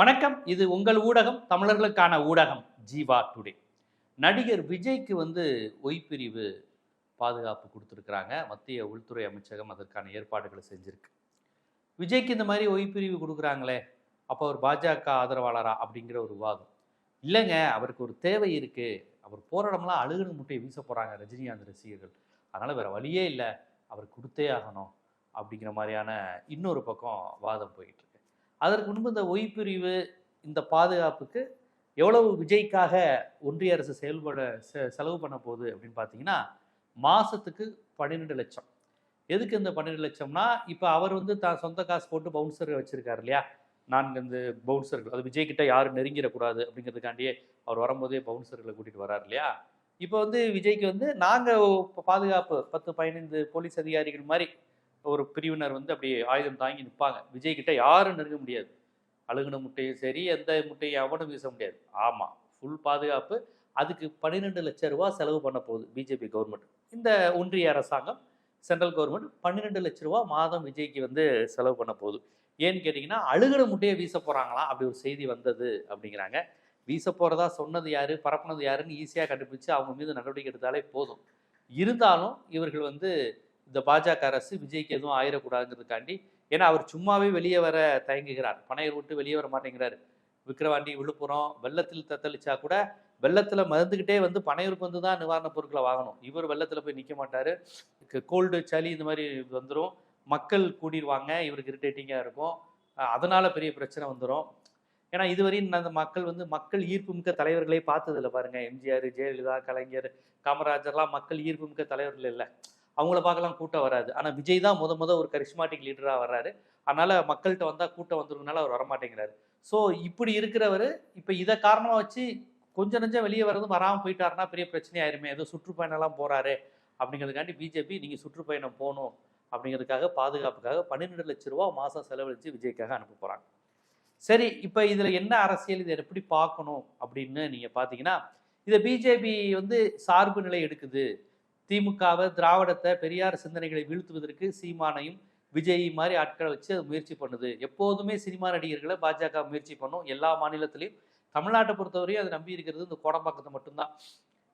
வணக்கம். இது உங்கள் ஊடகம் தமிழர்களுக்கான ஊடகம் ஜீவா டுடே. நடிகர் விஜய்க்கு வந்து ஒய்பிரிவு பாதுகாப்பு கொடுத்துருக்குறாங்க. மத்திய உள்துறை அமைச்சகம் அதற்கான ஏற்பாடுகளை செஞ்சுருக்கு. விஜய்க்கு இந்த மாதிரி ஒய்பிரிவு கொடுக்குறாங்களே அப்போ அவர் பாஜக ஆதரவாளரா அப்படிங்கிற ஒரு விவாதம். இல்லைங்க அவருக்கு ஒரு தேவை இருக்குது அவர் போராடம்லாம் இடம்லாம் அழுகுன முட்டையை வீச போகிறாங்க ரஜினிகாந்த் ரசிகர்கள். அதனால் வேறு வழியே இல்லை. அவர் கொடுத்தே ஆகணும் அப்படிங்கிற மாதிரியான இன்னொரு பக்கம் வாதம் போயிட்டு அதற்கு முன்பு இந்த ஒய்பிரிவு இந்த பாதுகாப்புக்கு எவ்வளவு விஜய்க்காக ஒன்றிய அரசு செயல்பட செ- செலவு பண்ண போகுது அப்படின்னு பார்த்தீங்கன்னா மாதத்துக்கு பன்னிரெண்டு லட்சம். எதுக்கு இந்த பன்னிரெண்டு லட்சம்னா இப்போ அவர் வந்து தான் சொந்த காசு போட்டு பவுன்சர் வச்சுருக்காரு இல்லையா? நான்கு இந்த பவுன்சர்கள் அது விஜய் கிட்ட யாரும் நெருங்கிடக்கூடாது அப்படிங்கிறதுக்காண்டியே அவர் வரும்போதே பவுன்சர்களை கூட்டிகிட்டு வரார் இல்லையா? இப்போ வந்து விஜய்க்கு வந்து நாங்கள் பாதுகாப்பு பத்து பதினைந்து போலீஸ் அதிகாரிகள் மாதிரி ஒரு பிரிவினர் வந்து அப்படியே ஆயுதம் தாங்கி நிற்பாங்க. விஜய் கிட்ட யாரும் நெருங்க முடியாது. அழுகுன முட்டையும் சரி எந்த முட்டையும் அவனும் வீச முடியாது. ஆமாம் ஃபுல் பாதுகாப்பு. அதுக்கு பன்னிரெண்டு லட்சம் ரூபா செலவு பண்ண போகுது பிஜேபி கவர்மெண்ட் இந்த ஒன்றிய அரசாங்கம் சென்ட்ரல் கவர்மெண்ட் பன்னிரெண்டு லட்ச ரூபா மாதம் விஜய்க்கு வந்து செலவு பண்ண போகுது. ஏன்னு கேட்டிங்கன்னா அழுகுன முட்டையை வீச போகிறாங்களாம் அப்படி ஒரு செய்தி வந்தது அப்படிங்கிறாங்க. வீச போகிறதா சொன்னது யாரு பரப்புனது யாருன்னு ஈஸியாக கண்டுபிடிச்சு அவங்க மீது நடவடிக்கை எடுத்தாலே போதும். இருந்தாலும் இவர்கள் வந்து இந்த பாஜக அரசு விஜய்க்கு எதுவும் ஆயிடக்கூடாதுங்கிறதுக்காண்டி ஏன்னா அவர் சும்மாவே வெளியே வர தயங்குகிறார். பனையர் விட்டு வெளியே வர மாட்டேங்கிறார். விக்கிரவாண்டி விழுப்புரம் வெள்ளத்தில் தத்தளிச்சா கூட வெள்ளத்தில் மறந்துக்கிட்டே வந்து பனையூருக்கு வந்து தான் நிவாரணப் பொருட்களை வாங்கணும். இவர் வெள்ளத்தில் போய் நிற்க மாட்டார். கோல்டு சளி இந்த மாதிரி வந்துடும் மக்கள் கூடிடுவாங்க இவருக்கு இரிட்டேட்டிங்காக இருக்கும். அதனால் பெரிய பிரச்சனை வந்துடும் ஏன்னா இதுவரையும் அந்த மக்கள் வந்து மக்கள் ஈர்ப்புமிக்க தலைவர்களே பார்த்ததில்ல பாருங்கள் எம்ஜிஆர் ஜெயலலிதா கலைஞர் காமராஜர்லாம் மக்கள் ஈர்ப்புமிக்க தலைவர்கள் இல்லை. அவங்கள பார்க்கலாம் கூட்டம் வராது. ஆனால் விஜய் தான் முத முத ஒரு கரிஷ்மாட்டிக் லீடராக வர்றாரு. அதனால மக்கள்கிட்ட வந்தால் கூட்டம் வந்துருக்கனால அவர் வரமாட்டேங்கிறாரு. ஸோ இப்படி இருக்கிறவர் இப்போ இதை காரணமாக வச்சு கொஞ்சம் நெஞ்சம் வெளியே வர்றதும் வராமல் போயிட்டாருன்னா பெரிய பிரச்சனையாயிருமே ஏதோ சுற்றுப்பயணம்லாம் போகிறாரு அப்படிங்கிறதுக்காண்டி பிஜேபி நீங்கள் சுற்றுப்பயணம் போகணும் அப்படிங்கிறதுக்காக பாதுகாப்புக்காக பன்னிரெண்டு லட்ச ரூபா மாதம் செலவழித்து விஜய்க்காக அனுப்ப போகிறாங்க சரி இப்போ இதில் என்ன அரசியல் இதை எப்படி பார்க்கணும் அப்படின்னு நீங்கள் பார்த்தீங்கன்னா இதை பிஜேபி வந்து சார்பு நிலை எடுக்குது. திமுகவை திராவிடத்தை பெரியார் சிந்தனைகளை வீழ்த்துவதற்கு சீமானையும் விஜய் மாதிரி ஆட்களை வச்சு அது முயற்சி பண்ணுது. எப்போதுமே சினிமா நடிகர்களை பாஜக முயற்சி பண்ணும். எல்லா மாநிலத்திலையும் தமிழ்நாட்டை பொறுத்தவரையும் அதை நம்பி இருக்கிறது இந்த கோடம்பாக்கத்தை மட்டும்தான்.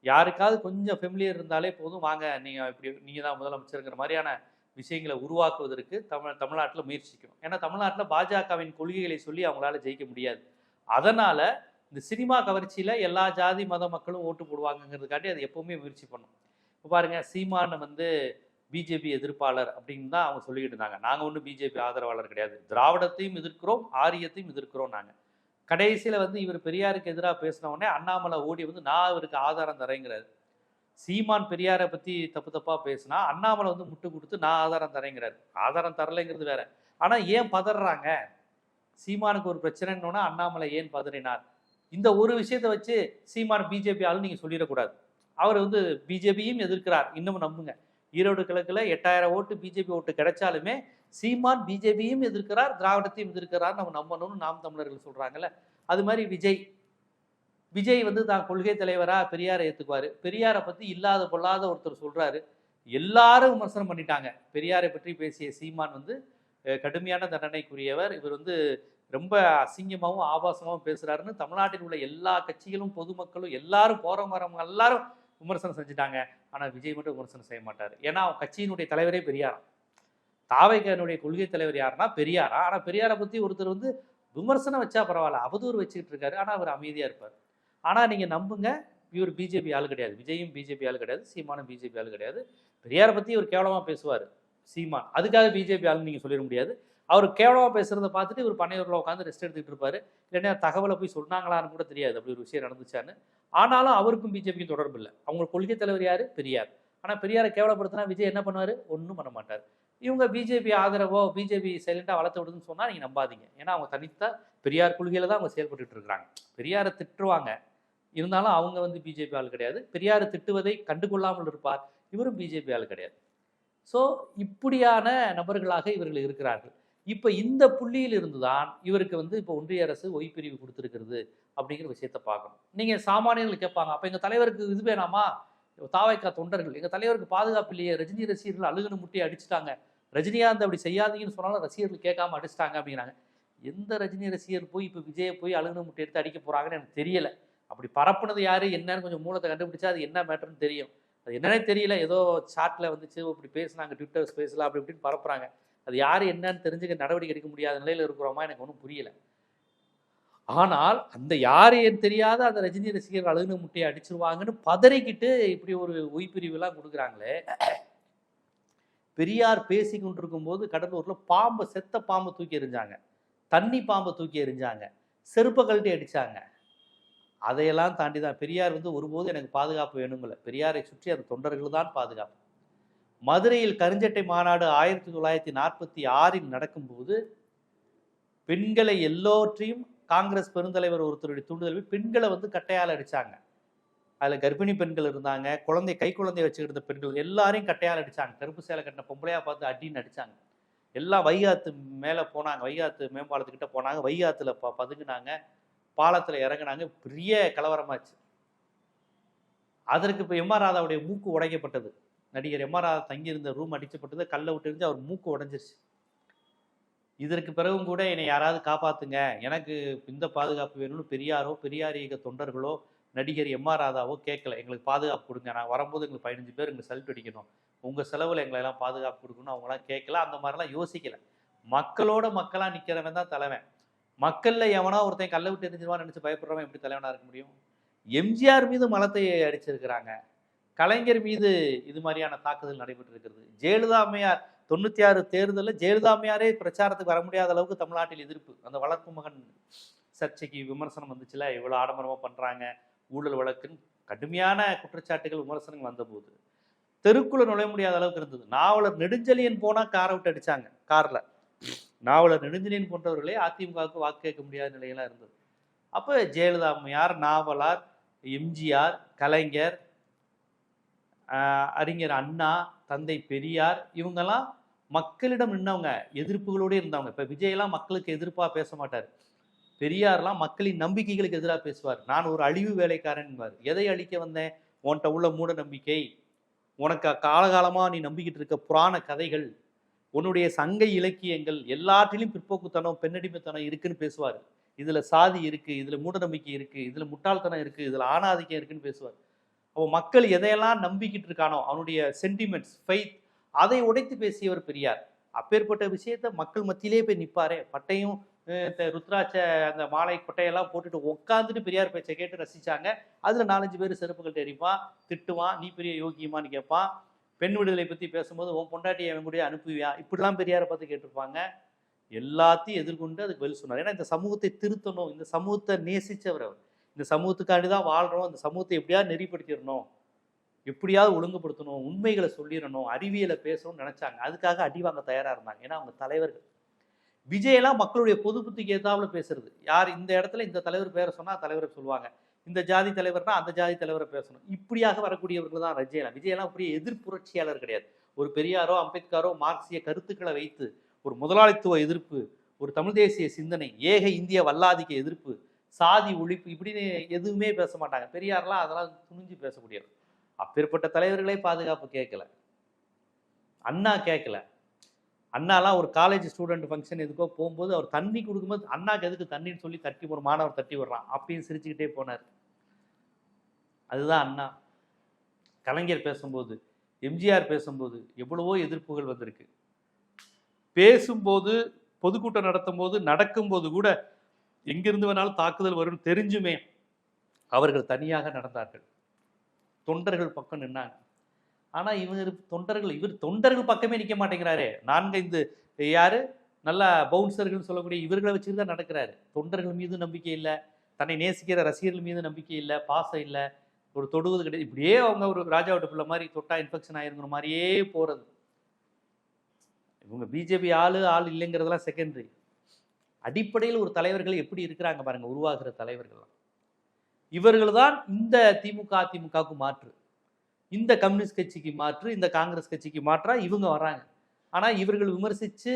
யாருக்காவது கொஞ்சம் ஃபெமிலியர் இருந்தாலே போதும். வாங்க நீங்கள் இப்படி நீங்கள் தான் முதலமைச்சருங்கிற மாதிரியான விஷயங்களை உருவாக்குவதற்கு தமிழ் தமிழ்நாட்டில் முயற்சிக்கணும். ஏன்னா தமிழ்நாட்டில் பாஜகவின் கொள்கைகளை சொல்லி அவங்களால ஜெயிக்க முடியாது. அதனால இந்த சினிமா கவர்ச்சியில் எல்லா ஜாதி மத மக்களும் ஓட்டு போடுவாங்கங்கிறதுக்காண்டி அது எப்பவுமே முயற்சி பண்ணும். இப்போ பாருங்கள் சீமான வந்து பிஜேபி எதிர்ப்பாளர் அப்படின்னு தான் அவங்க சொல்லிக்கிட்டு இருந்தாங்க. நாங்கள் ஒன்றும் பிஜேபி ஆதரவாளர் கிடையாது. திராவிடத்தையும் எதிர்க்கிறோம் ஆரியத்தையும் எதிர்க்கிறோம் நாங்கள் கடைசியில் வந்து இவர் பெரியாருக்கு எதிராக பேசின உடனே அண்ணாமலை ஓடி வந்து நான் இவருக்கு ஆதாரம் தரேங்கிறாரு. சீமான் பெரியாரை பற்றி தப்பு தப்பாக பேசினா அண்ணாமலை வந்து முட்டு கொடுத்து நான் ஆதாரம் தரேங்கிறாரு. ஆதாரம் தரலைங்கிறது வேற. ஆனால் ஏன் பதறாங்க? சீமானுக்கு ஒரு பிரச்சனைன்னு அண்ணாமலை ஏன் பதறினார்? இந்த ஒரு விஷயத்தை வச்சு சீமான் பிஜேபி ஆளு நீங்கள் சொல்லிடக்கூடாது. அவர் வந்து பிஜேபியும் எதிர்க்கிறார். இன்னமும் நம்புங்க. ஈரோடு கிழக்கில் எட்டாயிரம் ஓட்டு பிஜேபி ஓட்டு கிடைச்சாலுமே சீமான் பிஜேபியும் எதிர்க்கிறார் திராவிடத்தையும் எதிர்க்கிறார் நம்ம நம்பணும்னு நாம் தமிழர்கள் சொல்கிறாங்கல்ல அது மாதிரி விஜய். விஜய் வந்து தான் கொள்கை தலைவராக பெரியாரை ஏற்றுக்குவார் பெரியாரை பற்றி இல்லாத பொல்லாத ஒருத்தர் சொல்கிறாரு எல்லாரும் விமர்சனம் பண்ணிட்டாங்க. பெரியாரை பற்றி பேசிய சீமான் வந்து கடுமையான தண்டனைக்குரியவர். இவர் வந்து ரொம்ப அசிங்கமாகவும் ஆபாசமாகவும் பேசுகிறாருன்னு தமிழ்நாட்டில் உள்ள எல்லா கட்சிகளும் பொதுமக்களும் எல்லாரும் போகிறவங்க வரவங்க எல்லாரும் விமர்சனம் செஞ்சுட்டாங்க. ஆனால் விஜய் மட்டும் விமர்சனம் செய்ய மாட்டார். ஏன்னா அவன் கட்சியினுடைய தலைவரே பெரியாராம். தாவைக்கனுடைய கொள்கை தலைவர் யாருன்னா பெரியாரா ஆனால் பெரியாரை பற்றி ஒருத்தர் வந்து விமர்சனம் வச்சா பரவாயில்ல அவதூறு வச்சுக்கிட்டு இருக்காரு. ஆனால் அவர் அமைதியாக இருப்பார். ஆனால் நீங்கள் நம்புங்க இவர் பிஜேபி ஆள் கிடையாது. விஜயும் பிஜேபி ஆள் கிடையாது. சீமானும் பிஜேபி ஆள் கிடையாது. பெரியாரை பற்றி இவர் கேவலமாக பேசுவார். சீமான். அதுக்காக பிஜேபி ஆள்னு நீங்கள் சொல்லிட முடியாது. அவர் கேவலமாக பேசுகிறத பார்த்துட்டு இவர் பண்ணையூரில் உட்காந்து ரெஸ்ட் எடுத்துக்கிட்டு இருப்பாரு. இல்லைன்னா தகவலை போய் சொன்னாங்களான்னு கூட தெரியாது. அப்படி ஒரு விஷயம் நடந்துச்சான்னு. ஆனாலும் அவருக்கும் பிஜேபிக்கும் தொடர்பு இல்லை. அவங்க கொள்கை தலைவர் யார்? பெரியார். ஆனால் பெரியாரை கேவலப்படுத்தினா விஜய் என்ன பண்ணுவார்? ஒன்றும் பண்ண மாட்டார். இவங்க பிஜேபி ஆதரவோ பிஜேபி சைலண்டாக வளர்த்து விடுதுன்னு சொன்னால் நீங்கள் நம்பாதீங்க. ஏன்னா அவங்க தனித்தா பெரியார் கொள்கையில் தான் அவங்க செயல்பட்டு இருக்கிறாங்க. பெரியாரை திட்டுவாங்க. இருந்தாலும் அவங்க வந்து பிஜேபி ஆள் கிடையாது. பெரியாரை திட்டுவதை கண்டுகொள்ளாமல் இருப்பார். இவரும் பிஜேபி ஆள் கிடையாது. ஸோ இப்படியான நபர்களாக இவர்கள் இருக்கிறார்கள். இப்போ இந்த புள்ளியில் இருந்து தான் இவருக்கு வந்து இப்போ ஒன்றிய அரசு ஒய்பிரிவு கொடுத்துருக்கிறது அப்படிங்கிற விஷயத்த பார்க்கணும். நீங்கள் சாமானியர்கள் கேட்பாங்க அப்போ எங்கள் தலைவருக்கு இது வேணாமா? தாவைக்கா தொண்டர்கள் எங்கள் தலைவருக்கு பாதுகாப்பு இல்லையே ரஜினி ரசிகர்கள் அழுகுன முட்டியை அடிச்சிட்டாங்க. ரஜினிகாந்த் அப்படி செய்யாதீங்கன்னு சொன்னாலும் ரசிகர்கள் கேட்காம அடிச்சிட்டாங்க அப்படிங்கிறாங்க. எந்த ரஜினி ரசிகர் போய் இப்போ விஜயை போய் அழுகுன முட்டை எடுத்து அடிக்க போகிறாங்கன்னு எனக்கு தெரியல. அப்படி பரப்புனது யார்? என்னன்னு கொஞ்சம் மூலத்தை கண்டுபிடிச்சா அது என்ன மேட்டர்னு தெரியும். அது என்னன்னே தெரியல. ஏதோ சாட்டில் வந்துச்சு இப்படி பேசுனாங்க ட்விட்டர் ஸ்பேஸில் அப்படி இப்படின்னு பரப்புறாங்க. அது யார் என்னன்னு தெரிஞ்சுக்க நடவடிக்கை எடுக்க முடியாத நிலையில் இருக்கிறோமா எனக்கு ஒன்றும் புரியல. ஆனால் அந்த யார் ஏன் தெரியாத அந்த ரஜினி ரசிகர்கள் அழுகுன முட்டையை அடிச்சிருவாங்கன்னு பதறிக்கிட்டு இப்படி ஒரு ஒய்பிரிவுலாம் கொடுக்குறாங்களே. பெரியார் பேசி கொண்டிருக்கும் போது பாம்பை செத்த பாம்பை தூக்கி எறிஞ்சாங்க. தண்ணி பாம்பை தூக்கி எறிஞ்சாங்க. செருப்பை கழட்டி அடித்தாங்க அதையெல்லாம் தாண்டி தான் பெரியார் வந்து ஒருபோது எனக்கு பாதுகாப்பு வேணுமில்ல பெரியாரை சுற்றி அந்த தொண்டர்கள் தான் பாதுகாப்பு. மதுரையில் கருஞ்சட்டை மாநாடு ஆயிரத்தி தொள்ளாயிரத்தி நாற்பத்தி ஆறில் நடக்கும்போது பெண்களை எல்லோற்றையும் காங்கிரஸ் பெருந்தலைவர் ஒருத்தருடைய தூண்டுதல் பெண்களை வந்து கட்டையால் அடிச்சாங்க. அதில் கர்ப்பிணி பெண்கள் இருந்தாங்க குழந்தை கை குழந்தை வச்சுக்கிட்டு இருந்த பெண்கள் எல்லாரையும் கட்டையால் அடித்தாங்க கருப்பு சேலை கட்டின பொம்பளையாக பார்த்து அடின்னு அடிச்சாங்க. எல்லாம் வைகாத்து மேலே போனாங்க வைகாத்து மேம்பாலத்துக்கிட்ட போனாங்க வைகாத்தில் ப பதுங்கினாங்க பாலத்தில் இறங்குனாங்க. பெரிய கலவரமாச்சு. அதற்கு இப்போ எம்ஆர் ராதாவுடைய மூக்கு உடைக்கப்பட்டது. நடிகர் எம்ஆர் தங்கியிருந்த ரூம் அடிச்சப்பட்டது கல்லை விட்டுருந்து அவர் மூக்கு உடஞ்சிருச்சு. இதற்கு பிறகும் கூட என்னை யாராவது காப்பாத்துங்க. எனக்கு இந்த பாதுகாப்பு வேணும்னு பெரியாரோ பெரியார் இயக்க தொண்டர்களோ நடிகர் எம்ஆர் ராதாவோ கேட்கல. எங்களுக்கு பாதுகாப்பு கொடுங்க. நான் வரும்போது எங்களுக்கு பதினஞ்சு பேர் எங்களுக்கு சல்ட் அடிக்கணும். உங்கள் செலவில் எங்களை எல்லாம் பாதுகாப்பு கொடுக்கணும் அவங்களாம் கேட்கல. அந்த மாதிரிலாம் யோசிக்கல. மக்களோட மக்களாக நிற்கிறவன் தான் தலைவன். மக்களில் எவனோ ஒருத்தன் கல்லை விட்டு எரிஞ்சிருவான்னு நினச்சி பயப்படுறவன் எப்படி தலைவனாக இருக்க முடியும்? எம்ஜிஆர் மீது மலத்தை அடிச்சிருக்கிறாங்க. கலைஞர் மீது இது மாதிரியான தாக்குதல் நடைபெற்று இருக்கிறது ஜெயலலிதா அம்மையார் தொண்ணூற்றி ஆறு தேர்தலில் ஜெயலலிதா அம்மையாரே பிரச்சாரத்துக்கு வர முடியாத அளவுக்கு தமிழ்நாட்டில் எதிர்ப்பு. அந்த வளர்ப்பு மகன் சர்ச்சைக்கு விமர்சனம் வந்துச்சுல இவ்வளோ ஆடம்பரமாக பண்ணுறாங்க ஊழல் வழக்குன்னு கடுமையான குற்றச்சாட்டுகள் விமர்சனங்கள் வந்தபோது தெருக்குள்ள நுழைய முடியாத அளவுக்கு இருந்தது. நாவலர் நெடுஞ்சலியன் போனால் காரை விட்டு அடிச்சாங்க காரில். நாவலர் நெடுஞ்சலியன் போன்றவர்களே அதிமுகவுக்கு வாக்கு கேட்க முடியாத நிலையெல்லாம் இருந்தது. அப்போ ஜெயலலிதா அம்மையார் நாவலார் எம்ஜிஆர் கலைஞர் அறிஞர் அண்ணா தந்தை பெரியார் இவங்கெல்லாம் மக்களிடம் நின்றவங்க எதிர்ப்புகளோடு இருந்தவங்க. இப்போ விஜயெல்லாம் மக்களுக்கு எதிர்ப்பாக பேச மாட்டார். பெரியார்லாம் மக்களின் நம்பிக்கைகளுக்கு எதிராக பேசுவார். நான் ஒரு அழிவு வேலைக்காரன்வார் எதை அழிக்க வந்தேன்? உன்கிட்ட உள்ள மூட நம்பிக்கை. உனக்கு காலகாலமாக நீ நம்பிக்கிட்டு இருக்க புராண கதைகள். உன்னுடைய சங்க இலக்கியங்கள் எல்லாற்றிலும் பிற்போக்குத்தனம் பெண்ணடிமைத்தனம் இருக்குன்னு பேசுவார். இதில் சாதி இருக்குது இதில் மூட நம்பிக்கை இருக்குது இதில் முட்டாள்தனம் இருக்குது இதில் ஆணாதிக்கம் இருக்குன்னு பேசுவார். அப்போ மக்கள் எதையெல்லாம் நம்பிக்கிட்டு இருக்கானோ அவனுடைய சென்டிமெண்ட்ஸ் ஃபெய்த் அதை உடைத்து பேசியவர் பெரியார். அப்பேற்பட்ட விஷயத்த மக்கள் மத்தியிலே போய் நிப்பாரே. பட்டையும் இந்த ருத்ராட்ச அந்த மாலை கொட்டையெல்லாம் போட்டுட்டு உட்காந்துட்டு பெரியார் பேச்சை கேட்டு ரசிச்சாங்க. அதுல நாலஞ்சு பேர் செருப்புகள் தெரிவிப்பான் திட்டுவான் நீ பெரிய யோகியமான்னு கேட்பான் பெண் விடுதலை பத்தி பேசும்போது உன் பொண்டாட்டி அவன் கூட அனுப்புவியா? இப்படிலாம் பெரியாரை பார்த்து கேட்டிருப்பாங்க. எல்லாத்தையும் எதிர்கொண்டு அதுக்கு பதில் சொன்னார். ஏன்னா இந்த சமூகத்தை திருத்தணும். இந்த சமூகத்தை நேசிச்சவர் அவர். இந்த சமூகத்துக்காண்டி தான் வாழ்கிறோம் இந்த சமூகத்தை எப்படியாவது நெறிப்படுத்திடணும். எப்படியாவது ஒழுங்குபடுத்தணும். உண்மைகளை சொல்லிடணும். அறிவியலை பேசணும்னு நினச்சாங்க. அதுக்காக அடி வாங்க தயாராக இருந்தாங்க. ஏன்னா அவங்க தலைவர்கள். விஜயெல்லாம் மக்களுடைய பொது புத்திக்கு ஏத்தாப்புல பேசுறது. யார் இந்த இடத்துல இந்த தலைவர் பேரை சொன்னால் தலைவரை சொல்லுவாங்க. இந்த ஜாதி தலைவர்னா அந்த ஜாதி தலைவரை பேசணும். இப்படியாக வரக்கூடியவர்கள் தான் விஜயெல்லாம் விஜயெல்லாம் பெரிய எதிர்ப்புரட்சியாளர் கிடையாது. ஒரு பெரியாரோ அம்பேத்கரோ மார்க்சிய கருத்துக்களை வைத்து ஒரு முதலாளித்துவ எதிர்ப்பு ஒரு தமிழ் தேசிய சிந்தனை ஏக இந்திய வல்லாதிக்க எதிர்ப்பு சாதி ஒழிப்பு இப்படின்னு எதுவுமே பேச மாட்டாங்க. பெரியார்லாம் அதெல்லாம் துணிஞ்சு பேசக்கூடியவர். அப்பேற்பட்ட தலைவர்களே பாதுகாப்பு கேட்கல. அண்ணா கேட்கல. அண்ணாலாம் ஒரு காலேஜ் ஸ்டூடெண்ட் ஃபங்க்ஷன் எதுக்கோ போகும்போது அவர் தண்ணி கொடுக்கும்போது அண்ணாக்கு எதுக்கு தண்ணின்னு சொல்லி தட்டி ஒரு மாணவர் தட்டி விடுறான் அப்பயும் சிரிச்சுக்கிட்டே போனார். அதுதான் அண்ணா. கலைஞர் பேசும்போது எம்ஜிஆர் பேசும்போது எவ்வளவோ எதிர்ப்புகள் வந்திருக்கு. பேசும்போது பொதுக்கூட்டம் நடத்தும் போது நடக்கும்போது கூட எங்கிருந்து வேணாலும் தாக்குதல் வரும்னு தெரிஞ்சுமே அவர்கள் தனியாக நடந்தார்கள். தொண்டர்கள் பக்கம் நின்னாங்க. ஆனால் இவர் தொண்டர்கள் இவர் தொண்டர்கள் பக்கமே நிற்க மாட்டேங்கிறாரே. நான்கைந்து யாரு? நல்லா பவுன்சர்கள் சொல்லக்கூடிய இவர்களை வச்சுட்டு தான் நடக்கிறாரு. தொண்டர்கள் மீது நம்பிக்கை இல்லை. தன்னை நேசிக்கிற ரசிகர்கள் மீது நம்பிக்கை இல்லை. பாசம் இல்லை. ஒரு தொடுவது கிடையாது. இப்படியே அவங்க ஒரு ராஜாவோட பிள்ளை மாதிரி தொட்டா இன்ஃபெக்ஷன் ஆயிருங்கிற மாதிரியே போகிறது இவங்க பிஜேபி ஆள் ஆள் இல்லைங்கிறதெல்லாம் செகண்டரி அடிப்படையில் ஒரு தலைவர்கள் எப்படி இருக்கிறாங்க பாருங்க உருவாகிற தலைவர்கள்லாம். இவர்கள் தான் இந்த திமுக அதிமுகவுக்கு மாற்று. இந்த கம்யூனிஸ்ட் கட்சிக்கு மாற்று இந்த காங்கிரஸ் கட்சிக்கு மாற்றா இவங்க வராங்க. ஆனால் இவர்கள் விமர்சித்து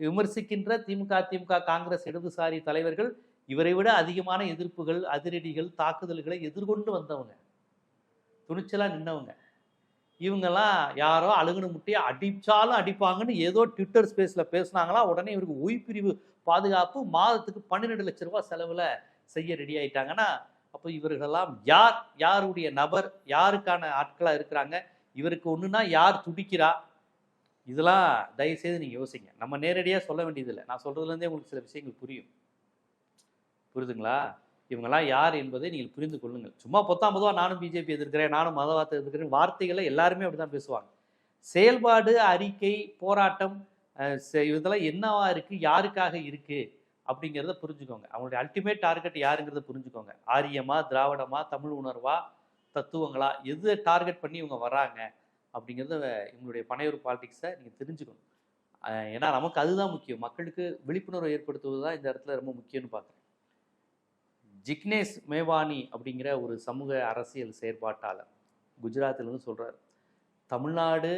விமர்சிக்கின்ற திமுக அதிமுக காங்கிரஸ் இடதுசாரி தலைவர்கள் இவரை விட அதிகமான எதிர்ப்புகள் அதிரடிகள் தாக்குதல்களை எதிர்கொண்டு வந்தவங்க. துணிச்சலாக நின்னவங்க. இவங்கெல்லாம் யாரோ அழுகுன முட்டையை அடிச்சாலும் அடிப்பாங்கன்னு ஏதோ ட்விட்டர் ஸ்பேஸில் பேசுனாங்களா உடனே இவருக்கு ஓய்ப்பிரிவு பாதுகாப்பு மாதத்துக்கு பன்னிரெண்டு லட்ச ரூபா செலவில் செய்ய ரெடி ஆயிட்டாங்கன்னா அப்போ இவர்களெல்லாம் யார்? யாருடைய நபர்? யாருக்கான ஆட்களாக இருக்கிறாங்க? இவருக்கு ஒன்றுனா யார் துடிக்கிறா? இதெல்லாம் தயவுசெய்து நீங்கள் யோசிங்க. நம்ம நேரடியாக சொல்ல வேண்டியதில்லை. நான் சொல்கிறதுலேருந்தே உங்களுக்கு சில விஷயங்கள் புரியும். புரியுதுங்களா? இவங்கெல்லாம் யார் என்பதை நீங்கள் புரிந்து கொள்ளுங்கள். சும்மா பொத்தாம் பொதுவாக நானும் பிஜேபி எதிர்க்கிறேன் நானும் மதவாதத்தை எதிர்க்கிறேன் வார்த்தைகளை எல்லாருமே அப்படி தான் பேசுவாங்க. செயல்பாடு அறிக்கை போராட்டம் செ- இதெல்லாம் என்னவா இருக்குது யாருக்காக இருக்குது அப்படிங்கிறத புரிஞ்சுக்கோங்க. அவங்களுடைய அல்டிமேட் டார்கெட் யாருங்கிறத புரிஞ்சுக்கோங்க. ஆரியமா திராவிடமா தமிழ் உணர்வா தத்துவங்களா எது டார்கெட் பண்ணி இவங்க வர்றாங்க அப்படிங்கிறத இவங்களுடைய பனையூர் பாலிடிக்ஸை நீங்கள் தெரிஞ்சுக்கணும். ஏன்னா நமக்கு அதுதான் முக்கியம். மக்களுக்கு விழிப்புணர்வு ஏற்படுத்துவது தான் இந்த இடத்துல ரொம்ப முக்கியம்னு பார்க்குறேன். ஜிக்னேஷ் மேவானி அப்படிங்கிற ஒரு சமூக அரசியல் செயற்பாட்டாளர். குஜராத்திலிருந்து சொல்கிறார் தமிழ்நாடு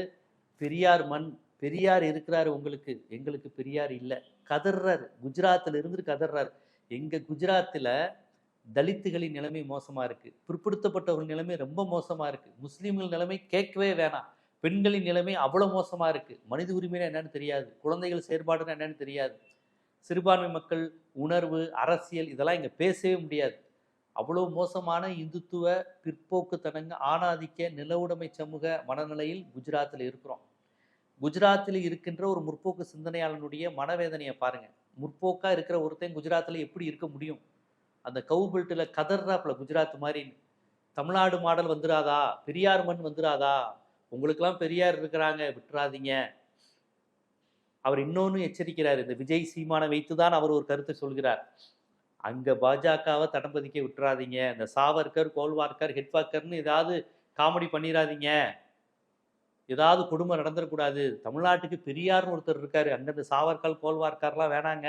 பெரியார் மண் பெரியார் இருக்கிறார் உங்களுக்கு எங்களுக்கு பெரியார் இல்லை. கதர்றார். குஜராத்தில் இருந்து கதர்றார். எங்கள் குஜராத்தில் தலித்துகளின் நிலைமை மோசமாக இருக்குது பிற்படுத்தப்பட்டவர்கள் நிலைமை ரொம்ப மோசமாக இருக்குது முஸ்லீம்கள் நிலைமை கேட்கவே வேணாம். பெண்களின் நிலைமை அவ்வளோ மோசமாக இருக்குது மனித உரிமைனா என்னன்னு தெரியாது. குழந்தைகள் செயற்பாடுனா என்னன்னு தெரியாது. சிறுபான்மை மக்கள் உணர்வு அரசியல் இதெல்லாம் இங்கே பேசவே முடியாது. அவ்வளோ மோசமான இந்துத்துவ பிற்போக்குத்தனங்க ஆணாதிக்க நிலவுடைமை சமூக மனநிலையில் குஜராத்தில் இருக்கிறோம். குஜராத்தில் இருக்கின்ற ஒரு முற்போக்கு சிந்தனையாளனுடைய மனவேதனையை பாருங்கள் முற்போக்காக இருக்கிற ஒருத்தன் குஜராத்தில் எப்படி இருக்க முடியும்? அந்த கவு பெல்ட்டில் கதர்றாப்புல குஜராத் மாதிரி தமிழ்நாடு மாடல் வந்துடாதா பெரியார் மண் வந்துடாதா உங்களுக்கெல்லாம் பெரியார் இருக்கிறாங்க விட்டுறாதீங்க. அவர் இன்னொன்னு எச்சரிக்கிறார். இந்த விஜய் சீமானை வைத்து தான் அவர் ஒரு கருத்தை சொல்கிறார். அங்க பாஜகவை தடம் பதிக்க விட்டுறாதீங்க. இந்த சாவர்கர் கோல்வார்கர் ஹெட்வாக்கர்னு ஏதாவது காமெடி பண்ணிடாதீங்க ஏதாவது கொடுமை நடந்துடக்கூடாது தமிழ்நாட்டுக்கு பெரியார்னு ஒருத்தர் இருக்காரு. அங்க இந்த சாவர்கர் கோல்வார்கர்லாம் வேணாங்க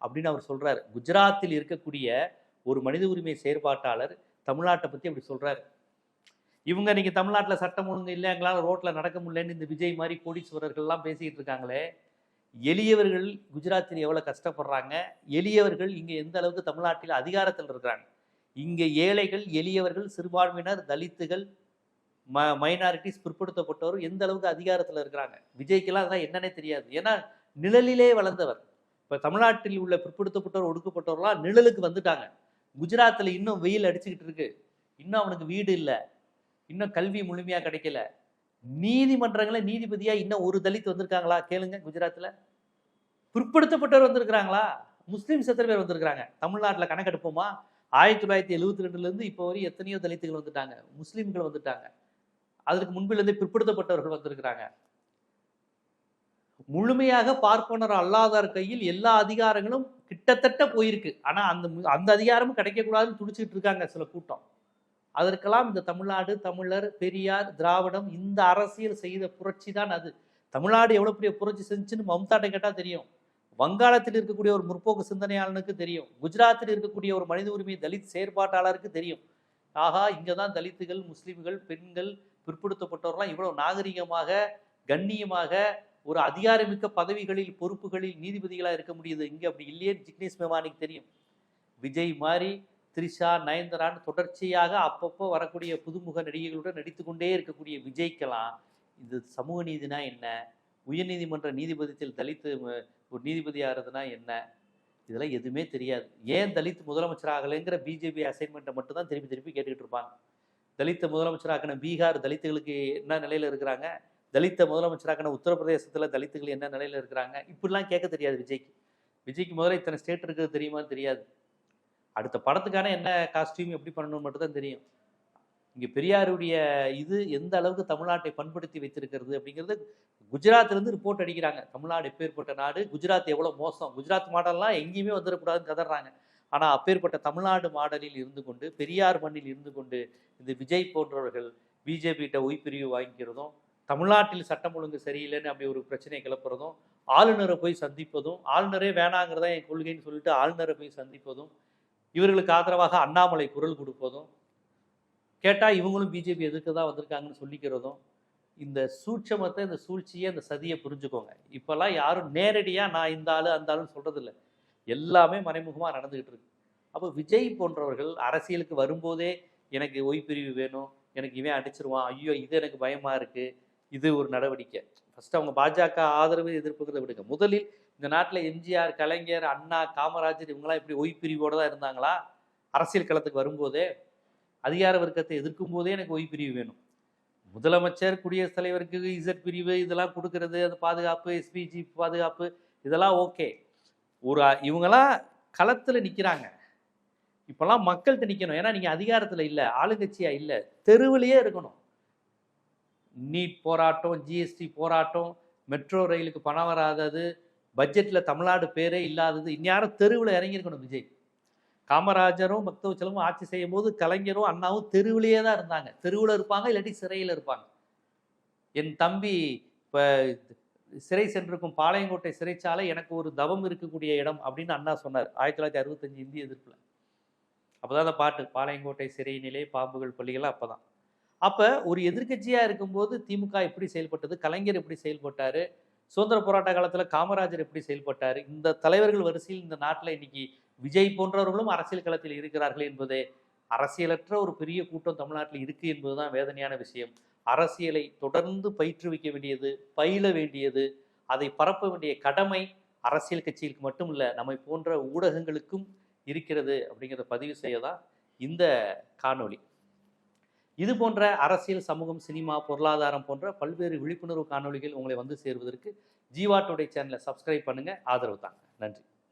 அப்படின்னு அவர் சொல்றாரு. குஜராத்தில் இருக்கக்கூடிய ஒரு மனித உரிமை செயற்பாட்டாளர் தமிழ்நாட்டை பத்தி அப்படி சொல்றாரு. இவங்க நீங்க தமிழ்நாட்டில் சட்டம் ஒழுங்கு இல்லை எங்களால் ரோட்ல நடக்க முடியலன்னு இந்த விஜய் மாதிரி கோடீஸ்வரர்கள்லாம் பேசிக்கிட்டு இருக்காங்களே. எளியவர்கள் குஜராத்தில் எவ்வளோ கஷ்டப்படுறாங்க? எளியவர்கள் இங்கே எந்த அளவுக்கு தமிழ்நாட்டில் அதிகாரத்தில் இருக்கிறாங்க? இங்கே ஏழைகள் எளியவர்கள் சிறுபான்மையினர் தலித்துகள் ம மைனாரிட்டிஸ் பிற்படுத்தப்பட்டவர் எந்த அளவுக்கு அதிகாரத்தில் இருக்கிறாங்க? விஜய்க்கெல்லாம் அதெல்லாம் என்னன்னே தெரியாது. ஏன்னா நிழலிலே வளர்ந்தவர். இப்போ தமிழ்நாட்டில் உள்ள பிற்படுத்தப்பட்டவர் ஒடுக்கப்பட்டவர்களாம் நிழலுக்கு வந்துட்டாங்க. குஜராத்தில் இன்னும் வெயில் அடிச்சுக்கிட்டு இருக்கு. இன்னும் அவனுக்கு வீடு இல்லை. இன்னும் கல்வி முழுமையாக கிடைக்கல. நீதிமன்றங்களில் நீதிபதியாக இன்னும் ஒரு தலித் வந்திருக்காங்களா? கேளுங்க குஜராத்தில். பிற்படுத்தப்பட்டவர் வந்திருக்கிறாங்களா? முஸ்லீம்ஸ் எத்தனை பேர் வந்திருக்கிறாங்க? தமிழ்நாட்டில் கணக்கெடுப்போமா ஆயிரத்தி தொள்ளாயிரத்தி எழுபத்தி ரெண்டுலேருந்து இப்போ வரை எத்தனையோ தலித்துகள் வந்துட்டாங்க. முஸ்லீம்கள் வந்துட்டாங்க. அதற்கு முன்பிலிருந்தே பிற்படுத்தப்பட்டவர்கள் வந்திருக்கிறாங்க. முழுமையாக பார்ப்பனர் அல்லாதார் கையில் எல்லா அதிகாரங்களும் கிட்டத்தட்ட போயிருக்கு. ஆனால் அந்த மு- அந்த அதிகாரமும் கிடைக்கக்கூடாதுன்னு துடிச்சிட்டு இருக்காங்க சில கூட்டம். அதற்கெல்லாம் இந்த தமிழ்நாடு தமிழர் பெரியார் திராவிடம் இந்த அரசியல் செய்த புரட்சி தான் அது. தமிழ்நாடு எவ்வளோ பெரிய புரட்சி செஞ்சுன்னு மம்தாட்டை கேட்டால் தெரியும். வங்காளத்தில் இருக்கக்கூடிய ஒரு முற்போக்கு சிந்தனையாளனுக்கு தெரியும். குஜராத்தில் இருக்கக்கூடிய ஒரு மனித உரிமை தலித் செயற்பாட்டாளருக்கு தெரியும். ஆகா இங்கே தான் தலித்துகள் முஸ்லீம்கள் பெண்கள் பிற்படுத்தப்பட்டவர்கள்லாம் இவ்வளோ நாகரிகமாக கண்ணியமாக ஒரு அதிகாரமிக்க பதவிகளில் பொறுப்புகளில் நீதிபதிகளாக இருக்க முடியுது. இங்கே அப்படி இல்லையே ஜிக்னேஷ் மேமானிக்கு தெரியும். விஜய் மாதிரி த்ரிஷா நயன்தரான்னு தொடர்ச்சியாக அப்பப்போ வரக்கூடிய புதுமுக நடிகைகளுடன் நடித்து கொண்டே இருக்கக்கூடிய விஜய்க்கெல்லாம் இது சமூக நீதினா என்ன? உயர்நீதிமன்ற நீதிபதியத்தில் தலித்து ஒரு நீதிபதியாக இருந்ததுன்னா என்ன? இதெல்லாம் எதுவுமே தெரியாது. ஏன் தலித் முதலமைச்சர் ஆகலைங்கிற பிஜேபி அசைன்மெண்ட்டை மட்டும் தான் திருப்பி திருப்பி கேட்டுக்கிட்டு இருப்பாங்க. தலித்த முதலமைச்சராக்கின பீகார் தலித்துகளுக்கு என்ன நிலையில் இருக்கிறாங்க? தலித்த முதலமைச்சராக்கின உத்தரப்பிரதேசத்தில் தலித்துகள் என்ன நிலையில் இருக்கிறாங்க? இப்படிலாம் கேட்க தெரியாது விஜய்க்கு. விஜய்க்கு முதல்ல இத்தனை ஸ்டேட் இருக்கிறது தெரியுமான்னு தெரியாது. அடுத்த படத்துக்கான என்ன காஸ்டியூம் எப்படி பண்ணணும்னு மட்டும் தான் தெரியும். இங்கே பெரியாருடைய இது எந்த அளவுக்கு தமிழ்நாட்டை பண்படுத்தி வைத்திருக்கிறது அப்படிங்கிறது குஜராத்லேருந்து ரிப்போர்ட் அடிக்கிறாங்க. தமிழ்நாடு எப்பேற்பட்ட நாடு? குஜராத் எவ்வளோ மோசம்? குஜராத் மாடல்லாம் எங்கேயுமே வந்துடக்கூடாதுன்னு கதறாங்க. ஆனால் அப்பேற்பட்ட தமிழ்நாடு மாடலில் இருந்து கொண்டு பெரியார் மண்ணில் இருந்து கொண்டு இந்த விஜய் போன்றவர்கள் பிஜேபிகிட்ட உய்பிரிவு வாங்கிக்கிறதும் தமிழ்நாட்டில் சட்டம் ஒழுங்கு சரியில்லைன்னு அப்படி ஒரு பிரச்சனையை கிளப்புறதும் ஆளுநரை போய் சந்திப்பதும் ஆளுநரே வேணாங்கிறதா என் கொள்கைன்னு சொல்லிட்டு ஆளுநரை போய் சந்திப்பதும் இவர்களுக்கு ஆதரவாக அண்ணாமலை குரல் கொடுப்பதும் கேட்டால் இவங்களும் பிஜேபி எதுக்கு தான் வந்திருக்காங்கன்னு சொல்லிக்கிறதும் இந்த சூட்சமத்தை இந்த சூழ்ச்சியை இந்த சதியை புரிஞ்சுக்கோங்க. இப்போல்லாம் யாரும் நேரடியாக நான் இந்த ஆள் அந்த ஆளுன்னு சொல்கிறதில்ல எல்லாமே மறைமுகமாக நடந்துக்கிட்டு இருக்கு. அப்போ விஜய் போன்றவர்கள் அரசியலுக்கு வரும்போதே எனக்கு ஒய்பிரிவு வேணும் எனக்கு இவன் அடிச்சிருவான் ஐயோ இது எனக்கு பயமாக இருக்குது இது ஒரு நடவடிக்கை. ஃபஸ்ட்டு அவங்க பாஜக ஆதரவு எதிர்ப்புங்கிறத விடுங்க. முதலில் இந்த நாட்டில் எம்ஜிஆர் கலைஞர் அண்ணா காமராஜர் இவங்களாம் இப்படி ஒய்பிரிவோட தான் இருந்தாங்களா? அரசியல் களத்துக்கு வரும்போதே அதிகார வர்க்கத்தை எதிர்க்கும் போதே எனக்கு ஒய்பிரிவு வேணும். முதலமைச்சர் குடியரசுத் தலைவருக்கு இசட் பிரிவு இதெல்லாம் கொடுக்கறது அந்த பாதுகாப்பு எஸ்பிஜி பாதுகாப்பு இதெல்லாம் ஓகே. ஒரு இவங்கெல்லாம் களத்தில் நிற்கிறாங்க இப்போல்லாம் மக்கள்கிட்ட நிற்கணும் ஏன்னா நீங்கள் அதிகாரத்தில் இல்லை ஆளுங்கட்சியாக இல்லை தெருவிலேயே இருக்கணும். நீட் போராட்டம் ஜிஎஸ்டி போராட்டம் மெட்ரோ ரயிலுக்கு பணம் வராதது பட்ஜெட்டில் தமிழ்நாடு பேரே இல்லாதது இந்நேரம் தெருவில் இறங்கியிருக்கணும் விஜய். காமராஜரும் பக்தவச்சலமும் ஆட்சி செய்யும் போது கலைஞரும் அண்ணாவும் தெருவிலேயே தான் இருந்தாங்க. தெருவில் இருப்பாங்க இல்லாட்டி சிறையில் இருப்பாங்க. என் தம்பி இப்போ சிறை சென்றிருக்கும் பாளையங்கோட்டை சிறைச்சாலை எனக்கு ஒரு தவம் இருக்கக்கூடிய இடம் அப்படின்னு அண்ணா சொன்னார். ஆயிரத்தி தொள்ளாயிரத்தி அறுபத்தஞ்சு இந்திய எதிர்ப்பில். அப்போதான் அந்த பாட்டு பாளையங்கோட்டை சிறையினிலே பாம்புகள் பள்ளிகள் அப்பதான். அப்போ ஒரு எதிர்க்கட்சியாக இருக்கும்போது திமுக எப்படி செயல்பட்டது கலைஞர் எப்படி செயல்பட்டார் சுதந்திர போராட்ட காலத்தில் காமராஜர் எப்படி செயல்பட்டார் இந்த தலைவர்கள் வரிசையில் இந்த நாட்டில் இன்னைக்கு விஜய் போன்றவர்களும் அரசியல் களத்தில் இருக்கிறார்கள் என்பதே அரசியலற்ற ஒரு பெரிய கூட்டம் தமிழ்நாட்டில் இருக்கு என்பதுதான் வேதனையான விஷயம். அரசியலை தொடர்ந்து பயிற்றுவிக்க வேண்டியது பயில வேண்டியது அதை பரப்ப வேண்டிய கடமை அரசியல் கட்சிகளுக்கு மட்டும் இல்லை நம்மை போன்ற ஊடகங்களுக்கும் இருக்கிறது அப்படிங்கிறத பதிவு செய்ய தான் இந்த காணொளி. இது போன்ற அரசியல் சமூகம் சினிமா பொருளாதாரம் போன்ற பல்வேறு விழிப்புணர்வு காணொளிகள் உங்களை வந்து சேருவதற்கு ஜீவா டுடே சேனலை சப்ஸ்கிரைப் பண்ணுங்க. ஆதரவு தாங்க. நன்றி.